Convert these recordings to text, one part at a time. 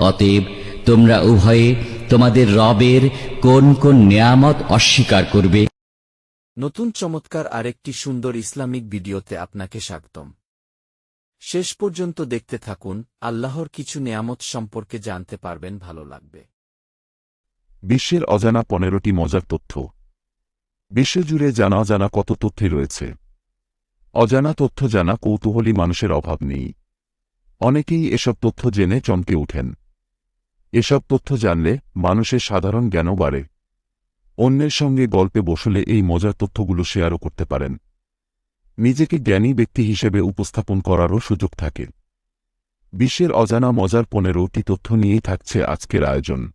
অতএব তোমরা উভয়ে তোমাদের রবের কোন কোন নিয়ামত অস্বীকার করবে। নতুন চমৎকার আরেকটি সুন্দর ইসলামিক ভিডিওতে আপনাকে স্বাগতম। শেষ পর্যন্ত দেখতে থাকুন আল্লাহর কিছু নেয়ামত সম্পর্কে জানতে পারবেন ভালো লাগবে। বিশ্বের অজানা পনেরোটি মজার তথ্য। বিশ্বজুড়ে জানা অজানা কত তথ্যই রয়েছে। অজানা তথ্য জানা কৌতূহলী মানুষের অভাব নেই। অনেকেই এসব তথ্য জেনে চমকে ওঠেন। এসব তথ্য জানলে মানুষের সাধারণ জ্ঞানও বাড়ে। অন্যের সঙ্গে গল্পে বসলে এই মজার তথ্যগুলো শেয়ারও করতে পারেন। নিজেকে জ্ঞানী ব্যক্তি হিসেবে উপস্থাপন করারও সুযোগ থাকে। বিশ্বের অজানা মজার পনেরোটি তথ্য নিয়েই থাকছে আজকের আয়োজন।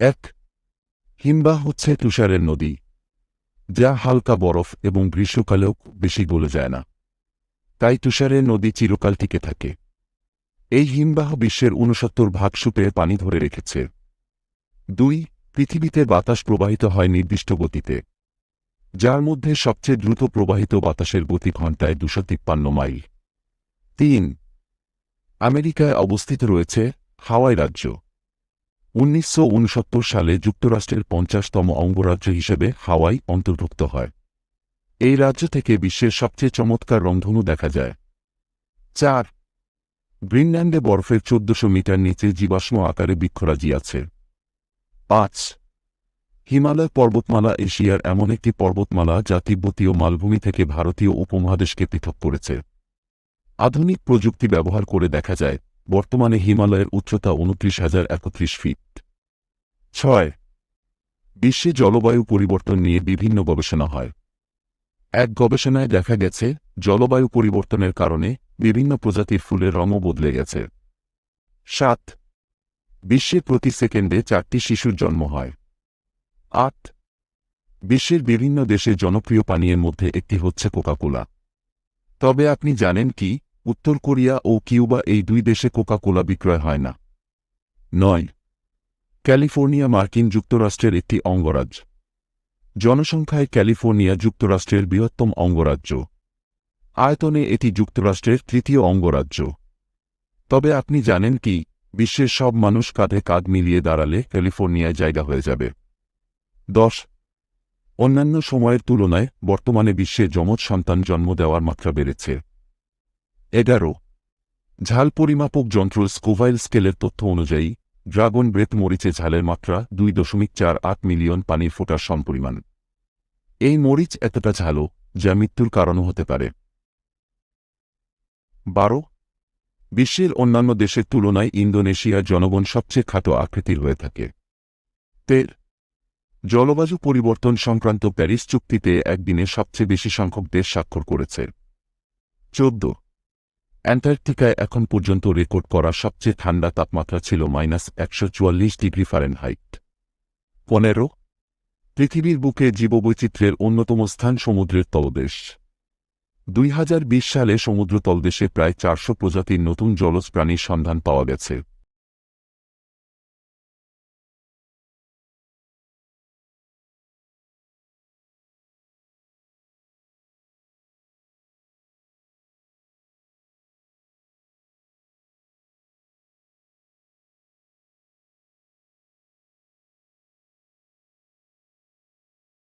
এক, হিমবাহ হচ্ছে তুষারের নদী, যা হালকা বরফ এবং গ্রীষ্মকালেও বেশি গলে যায় না। তাই তুষারের নদী চিরকাল টিকে থাকে। এই হিমবাহ বিশ্বের ঊনসত্তর ভাগ সুপে পানি ধরে রেখেছে। দুই, পৃথিবীতে বাতাস প্রবাহিত হয় নির্দিষ্ট গতিতে। যার মধ্যে সবচেয়ে দ্রুত প্রবাহিত বাতাসের গতি ঘণ্টায় দুশো তিপ্পান্ন মাইল। তিন, আমেরিকায় অবস্থিত রয়েছে হাওয়াই রাজ্য। উনিশশো উনসত্তর সালে যুক্তরাষ্ট্রের পঞ্চাশতম অঙ্গরাজ্য হিসেবে হাওয়াই অন্তর্ভুক্ত হয়। এই রাজ্য থেকে বিশ্বের সবচেয়ে চমৎকার রংধনু দেখা যায়। চার গ্রিনল্যান্ডে বরফের চোদ্দশো মিটার নিচে জীবাশ্ম আকারে বৃক্ষরাজি আছে। পাঁচ। হিমালয় পর্বতমালা এশিয়ার এমন একটি পর্বতমালা যা তিব্বতীয় মালভূমি থেকে ভারতীয় উপমহাদেশকে পৃথক করেছে। আধুনিক প্রযুক্তি ব্যবহার করে দেখা যায়, বর্তমানে হিমালয়ের উচ্চতা উনত্রিশ হাজার একত্রিশ ফিট। ছয়। বিশ্বে জলবায়ু পরিবর্তন নিয়ে বিভিন্ন গবেষণা হয়। এক গবেষণায় দেখা গেছে, জলবায়ু পরিবর্তনের কারণে বিভিন্ন প্রজাতির ফুলের রঙও বদলে গেছে। সাত, বিশ্বে প্রতি সেকেন্ডে চারটি শিশুর জন্ম হয়। আট, বিশ্বের বিভিন্ন দেশে জনপ্রিয় পানীয়ের মধ্যে একটি হচ্ছে কোকাকোলা। তবে আপনি জানেন কি, উত্তর কোরিয়া ও কিউবা এই দুই দেশে কোকাকোলা বিক্রয় হয় না। নয়, ক্যালিফোর্নিয়া মার্কিন যুক্তরাষ্ট্রের একটি অঙ্গরাজ্য। জনসংখ্যায় ক্যালিফোর্নিয়া যুক্তরাষ্ট্রের বৃহত্তম অঙ্গরাজ্য। আয়তনে এটি যুক্তরাষ্ট্রের তৃতীয় অঙ্গরাজ্য। তবে আপনি জানেন কি, বিশ্বের সব মানুষ কাঁধে কাঁধ মিলিয়ে দাঁড়ালে ক্যালিফোর্নিয়ায় জায়গা হয়ে যাবে। দশ, অন্যান্য সময়ের তুলনায় বর্তমানে বিশ্বে যমজ সন্তান জন্ম দেওয়ার মাত্রা বেড়েছে। এগারো, ঝাল পরিমাপক যন্ত্র স্কোভাইল স্কেলের তথ্য অনুযায়ী ড্রাগন ব্রেথ মরিচে ঝালের মাত্রা দুই দশমিক চার আট মিলিয়ন পানির ফোটার সমপরিমাণ। এই মরিচ এতটা ঝালো যা মৃত্যুর কারণও হতে পারে। বারো, বিশ্বের অন্যান্য দেশের তুলনায় ইন্দোনেশিয়ার জনগণ সবচেয়ে খাটো আকৃতির হয়ে থাকে। তের, জলবায়ু পরিবর্তন সংক্রান্ত প্যারিস চুক্তিতে একদিনে সবচেয়ে বেশি সংখ্যক দেশ স্বাক্ষর করেছে। চোদ্দ অ্যান্টার্কটিকায় এখন পর্যন্ত রেকর্ড করা সবচেয়ে ঠান্ডা তাপমাত্রা ছিল মাইনাস একশো চুয়াল্লিশ ডিগ্রি ফারেনহাইট। পনেরো, পৃথিবীর বুকে জীববৈচিত্র্যের অন্যতম স্থান সমুদ্রের তলদেশ। দুই হাজার বিশ সালে সমুদ্র তলদেশে প্রায় চারশো প্রজাতির নতুন জলজ প্রাণীর সন্ধান পাওয়া গেছে।